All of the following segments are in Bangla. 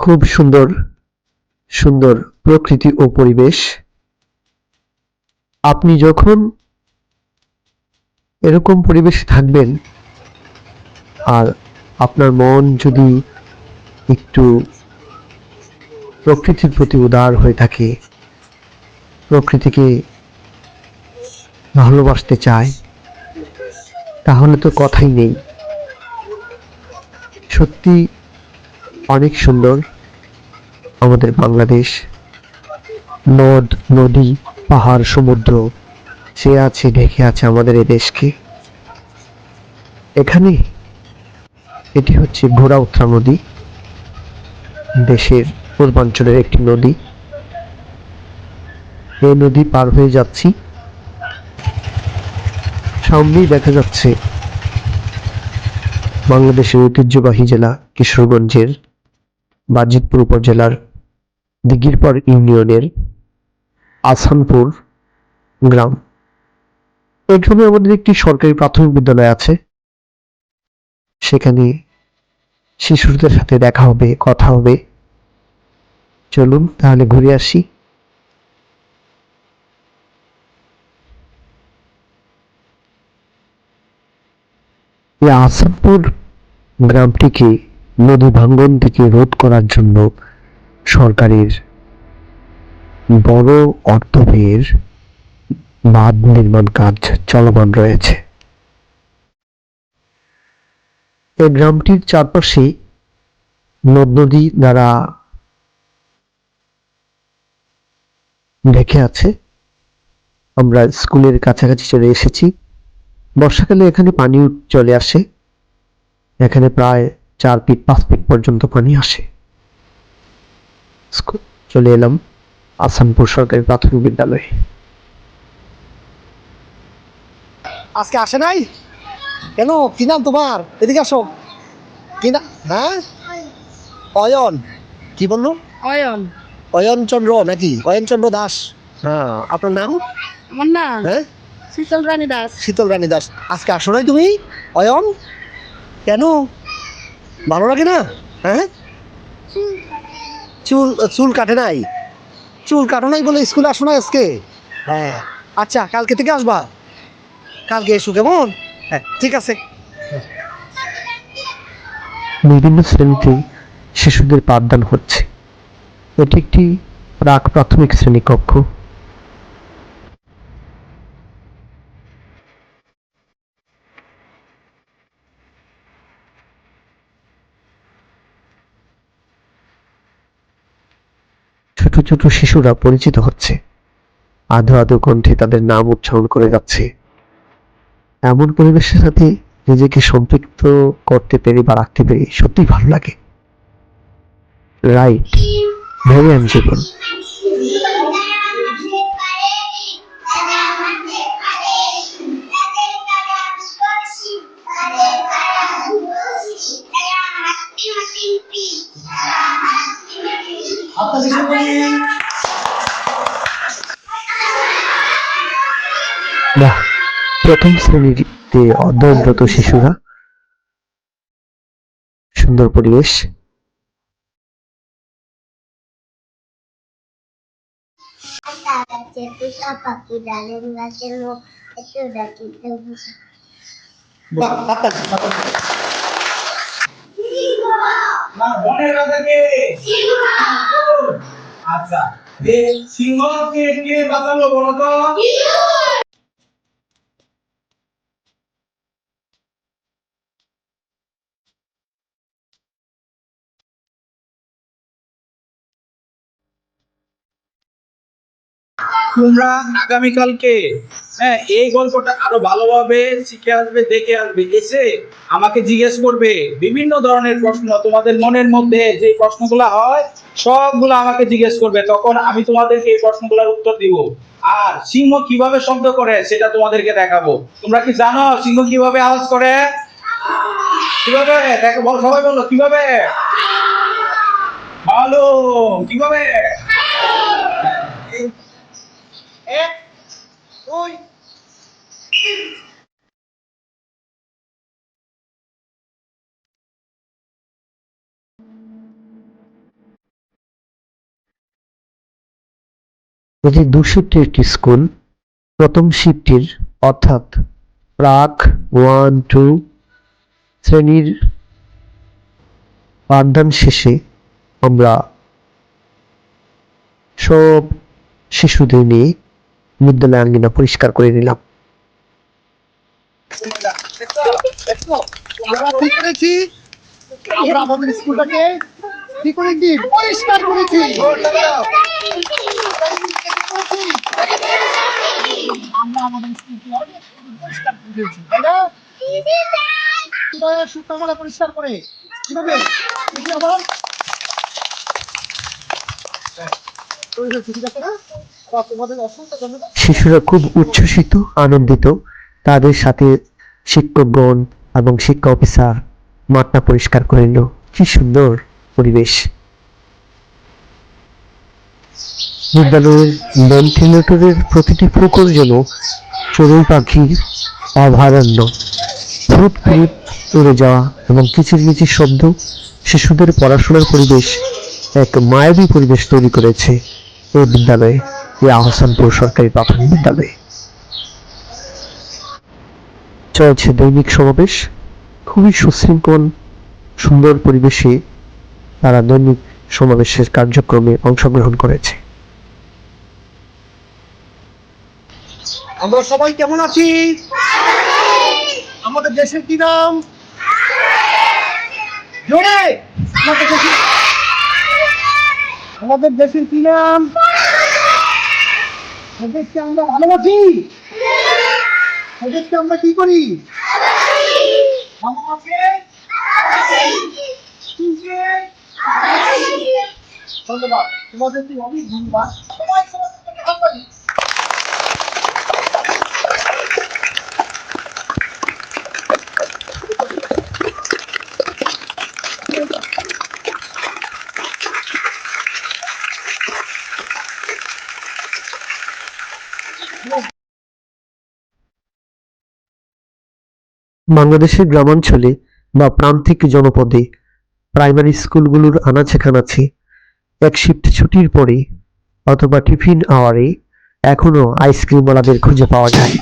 খুব সুন্দর সুন্দর প্রকৃতি ও পরিবেশ। আপনি যখন এরকম পরিবেশে থাকবেন, আর আপনার মন যদি একটু প্রকৃতির প্রতি উদার হয়ে থাকে, প্রকৃতিকে ভালোবাসতে চায়, তাহলে তো কথাই নেই। সত্যি অনেক সুন্দর আমাদের বাংলাদেশ নদ, নদী, পাহাড়, সমুদ্র, সে আছে ঢেকে আছে আমাদের এই দেশকে। এখানে এটি হচ্ছে ঘোড়াউত্রা নদী, দেশের পূর্বাঞ্চলের একটি নদী। এই নদী পার হয়ে যাচ্ছি। সামনেই দেখা যাচ্ছে বাংলাদেশের ঐতিহ্যবাহী জেলা কিশোরগঞ্জের বাজিতপুর উপজেলার দিঘিরপাড় ইউনিয়নের আসানপুর গ্রাম। এই গ্রামে আমাদের একটি সরকারি প্রাথমিক বিদ্যালয় আছে। সেখানে শিশুদের সাথে দেখা হবে, কথা হবে। চলুন, তাহলে ঘুরে আসি। এই আসানপুর গ্রামটিকে নদী ভাঙ্গন থেকে রোধ করার জন্য সরকারের বড় অর্থ ব্যয়ের বাঁধ নির্মাণ কাজ চলমান রয়েছে। এই গ্রামটির চারপাশে নদ নদী দ্বারা ঢেকে আছে। আমরা স্কুলের কাছাকাছি চলে এসেছি। বর্ষাকালে এখানে পানি চলে আসে। এখানে প্রায় চার ফিট পাঁচ ফিট পর্যন্ত পানি আসে। চলে এলাম আসানপুর সরকারি প্রাথমিক বিদ্যালয়ে। আজকে আসে নাই? কেন? কি নাম তোমার? এদিকে আসো। কি না হ্যাঁ? অয়ন। কি বলল? অয়ন। অয়ন চন্দ্র নাকি? অয়ন চন্দ্র দাস। হ্যাঁ আপনার নাম? আমার না হ্যাঁ? শীতল রানী দাস। শীতল রানী দাস। আজকে আসো নাই তুমি? অয়ন? কেন? ভালো লাগে না? হ্যাঁ? চুল চুল কাটে নাই? চুল কাটো নাই বলে স্কুলে আসো না আজকে? হ্যাঁ। আচ্ছা কালকে থেকে আসবা? কালকে এসো কেমন? হ্যাঁ ঠিক আছে। বিভিন্ন শ্রেণীতে শিশুদের পাঠদান হচ্ছে। এটি একটি প্রাক প্রাথমিক শ্রেণি কক্ষ ছোট শিশুরা পরিচিত হচ্ছে। আধো আধো কণ্ঠে তাদের নাম উচ্চারণ করে যাচ্ছে। এমন পরিবেশের সাথে নিজেকে সম্পৃক্ত করতে পেরে বা রাখতে পেরে সত্যি ভালো লাগে। রাইট ভেরি এনজয়েবল বাহ প্রথম শ্রেণীতে অধ্যয়নরত শিশুরা। সুন্দর পরিবেশ। Cetusa pakai dalam gasil mo itu udah kita bisa. না বনের রাজা কে আচ্ছা এ সিংহকে কে বাঁচালো বলো তো তোমরা আগামীকালকে হ্যাঁ এই গল্পটা আরও ভালোভাবে শিখে আসবে, দেখে আসবে, এসে আমাকে জিজ্ঞেস করবে বিভিন্ন ধরনের প্রশ্ন। তোমাদের মনের মধ্যে যে প্রশ্নগুলো হয়, সবগুলো আমাকে জিজ্ঞেস করবে। তখন আমি তোমাদেরকে এই প্রশ্নগুলোর উত্তর দিব। আর সিংহ কীভাবে শব্দ করে, সেটা তোমাদেরকে দেখাবো। তোমরা কি জানো সিংহ কীভাবে আওয়াজ করে? কীভাবে? দেখো, বল, সবাই বলো, কীভাবে? ভালো কীভাবে? Oi! এটি দুশিফটি একটি স্কুল প্রথম শিফটির অর্থাৎ প্রাক ওয়ান, টু শ্রেণির পাঠদান শেষে আমরা সব শিশুদের নিয়ে বিদ্যালয় আঙ্গিনা পরিষ্কার করে নিলাম। পরিষ্কার করে কীভাবে শিশুরা খুব উচ্ছ্বসিত, আনন্দিত। তাদের সাথে শিক্ষকগণ এবং শিক্ষা অফিসার মাঠটা পরিষ্কার করে নিল। কি সুন্দর পরিবেশ। বিদ্যালয়ের ভেন্টিলেটরের প্রতিটি প্রকর যেন চড়ুই পাখির অভয়ারণ্য। ফুট ফুট উড়ে যাওয়া এবং কিচির মিচির শব্দ শিশুদের পড়াশোনার পরিবেশ এক মায়াবী পরিবেশ তৈরি করেছে এই বিদ্যালয়ে। এই আহসানপুর সরকারি প্রাথমিক বিদ্যালয়ে। চলছে দৈনিক সমাবেশ। খুবই সুশৃঙ্খল, সুন্দর পরিবেশে তারা দৈনিক সমাবেশের কার্যক্রমে অংশগ্রহণ করেছে। আমরা সবাই কেমন আছি? আমাদের দেশের কি নাম? জোরে! আমাদের দেশের কি নাম? এদেরকে আমরা ভালোবাসি। ওদেরকে আমরা কি করি? ধন্যবাদ। তোমাদেরকে অনেক ধন্যবাদ সবাই সবার থেকে হাততালি। বাংলাদেশের গ্রামাঞ্চলে বা প্রান্তিক জনপদে প্রাইমারি স্কুলগুলোর আনাচে কানাচে এক শিফট ছুটির পরে অথবা টিফিন আওয়ারে এখনও আইসক্রিমওয়ালাদের খুঁজে পাওয়া যায়।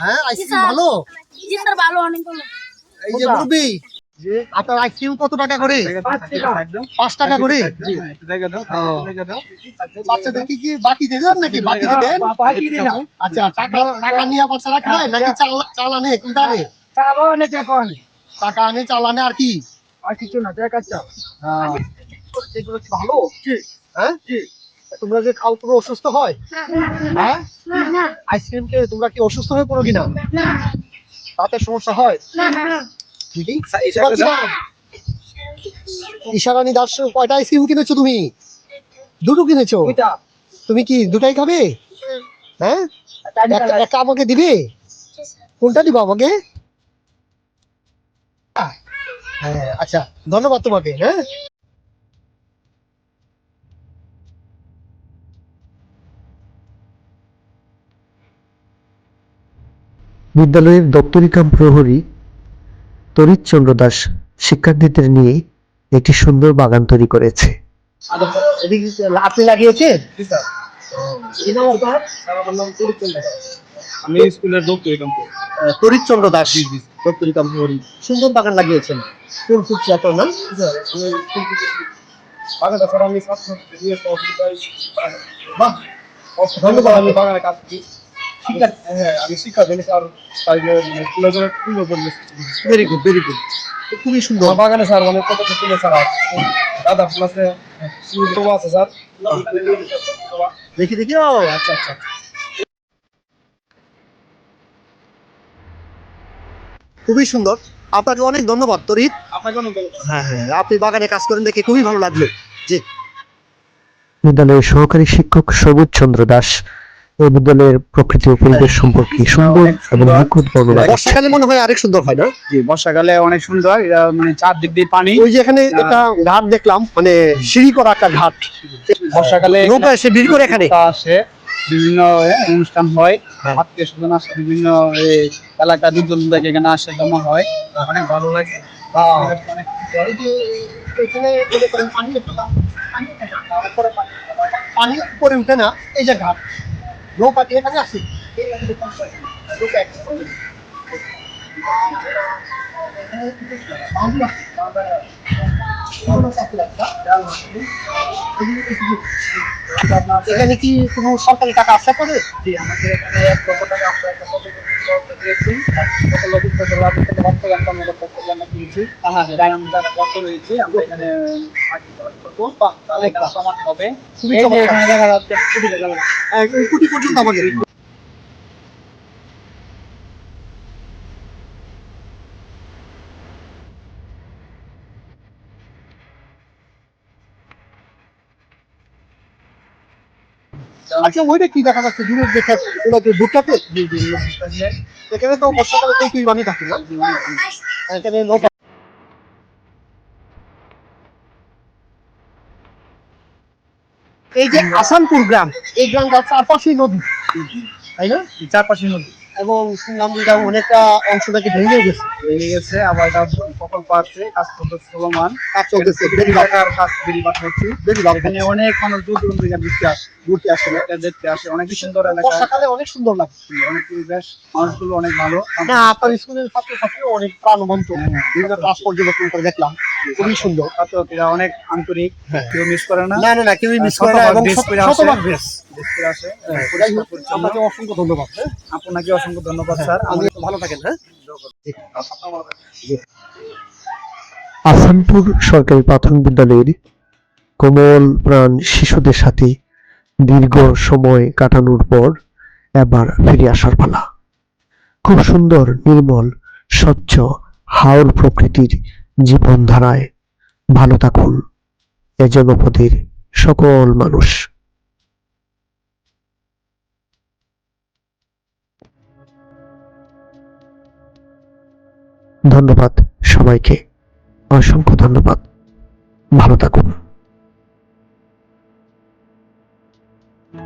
হ্যাঁ আইসক্রিম ভালো? ভালো অনেক ভালো এই যে আপনার আইসক্রিম কত টাকা করে? পাঁচ টাকা। করে? বাচ্চাদের কি কি বাকি দেন নাকি? বাকি দেন? আচ্ছা টাকা টাকা নিয়ে বাচ্চারা খায় নাকি চাল চাল আনে কোনটা আনে টাকা আনে চাল আর কি? আর কিছু না টাকা চাল সেগুলো কি ভালো? হ্যাঁ? তোমরা যে খাও পুরো অসুস্থ হয়? হ্যাঁ? আইসক্রিম খেয়ে তোমরা কি অসুস্থ হয়ে পড়ো কিনা? তাতে সমস্যা হয়? ঠিকই ঈশারানী দাস কয়টা আইসক্রিম কিনেছো তুমি? দুটো কিনেছো? তুমি কি দুটাই খাবে? হ্যাঁ? একটা একটা আমাকে দিবে? কোনটা দিবা আমাকে? হ্যাঁ আচ্ছা ধন্যবাদ তোমাকে হ্যাঁ? বিদ্যালয়ের দপ্তরিকাম প্রহরী তরিৎচন্দ্র দাস শিক্ষার্থীদের নিয়ে একটি সুন্দর বাগান তৈরি করেছে। আপনি লাগিয়েছেন আপনার? আমি স্কুলের দাস। সুন্দর বাগান লাগিয়েছেন। ফুল বাগানটা স্যার আমি ধন্যবাদ আমি বাগানে কাজ আমি শিক্ষা ভেরি গুড ভেরি গুড খুবই সুন্দর। বাগানে স্যার অনেক কত তুলে স্যার। দাদা ফুল আছে তো আছে স্যার। দেখি দেখি। ও আচ্ছা আচ্ছা। খুবই সুন্দর। আপনাকে অনেক ধন্যবাদ তরিত। আপনাকে অনেক হ্যাঁ হ্যাঁ আপনি বাগানে কাজ করেন দেখে খুবই ভালো লাগল। জি। বিদ্যালয়ের সহকারী শিক্ষক সবুজ চন্দ্র দাস এই বিদ্যালয়ের প্রকৃতি ও পরিবেশ সম্পর্কে সুন্দর এবং নিখুঁত বর্ণনা বর্ষাকালে মনে হয় আরেক সুন্দর হয় না? জি বর্ষাকালে অনেক সুন্দর মানে চারদিক দিয়ে পানি। ওই যে এখানে একটা ঘাট দেখলাম মানে সিঁড়ি করা একটা ঘাট। বর্ষাকালে নৌকা এসে ভিড় করে এখানে। আসে বিভিন্ন অনুষ্ঠান হয়। হ্যাঁ। আত্মীয় স্বজন আসে বিভিন্ন এ, এলাকার দুজন থেকে এখানে আসে জমা হয়। অনেক ভালো লাগে। পানি উপরে উঠে না এই যে ঘাট। যে দেখুন, নৌকা একটু উপরে। এখানে কি কোনো সরকারি টাকা আছে করে আমাদের এখানে এক লক্ষ টাকা দিয়েছি। আমরা যারা বন্ধ রয়েছে, আমরা এখানে মাটি চাষ করব। তাহলে কাজ হবে। এই যে এখানে দেখা যাচ্ছে কোটি টাকা কোটি পর্যন্ত আমাদের। আচ্ছা ওইটা কি দেখা যাচ্ছে? দূরের দেখে ওটা কি ভুট্টাতে? এখানে তো বর্ষাকালে তো তুই বানিয়ে থাকি না? এখানে নৌকা এই যে আসানপুর গ্রাম। এই গ্রামটার চারপাশেই নদী। তাই না? চারপাশে নদী। এবং শুনলাম যে অনেকটা অংশ নাকি ভেঙে গেছে। ভেঙে গেছে আবার এটা প্রকল্প আছে কাজ করতে চলমান। কাজ চলতেছে বেড়ি বাঁকার কাজ বেড়ি বাঁকা হচ্ছে লাভ এখানে অনেক মানুষ দূর দূর থেকে ঘুরতে আসে ঘুরতে আসে এটা দেখতে আসে। অনেক সুন্দর এলাকা। বর্ষাকালে অনেক সুন্দর লাগছে অনেক পরিবেশ মানুষগুলো অনেক ভালো। না আপনার স্কুলের ছাত্রছাত্রীও অনেক প্রাণবন্ত। বিভিন্ন ক্লাস পর্যবেক্ষণ করে দেখলাম। খুবই সুন্দর। অনেক আন্তরিক হ্যাঁ। কেউ মিস করে না। না না কেউই মিস করে না এবং। শতভাগ বেশ পরিচ্ছন্ন। আপনাকে অসংখ্য ধন্যবাদ হ্যাঁ। আপনাকে অসংখ্য ধন্যবাদ স্যার। আমি ভালো থাকেন হ্যাঁ। আসানপুর সরকারি প্রাথমিক বিদ্যালয়ের কোমল প্রাণ শিশুদের সাথে দীর্ঘ সময় কাটানোর পর এবার ফিরে আসার পালা। খুব সুন্দর নির্মল স্বচ্ছ হাওর প্রকৃতির জীবনধারায় ভালো থাকুন। এ জনপদের সকল মানুষ। ধন্যবাদ সবাইকে। অসংখ্য ধন্যবাদ। ভালো থাকুন।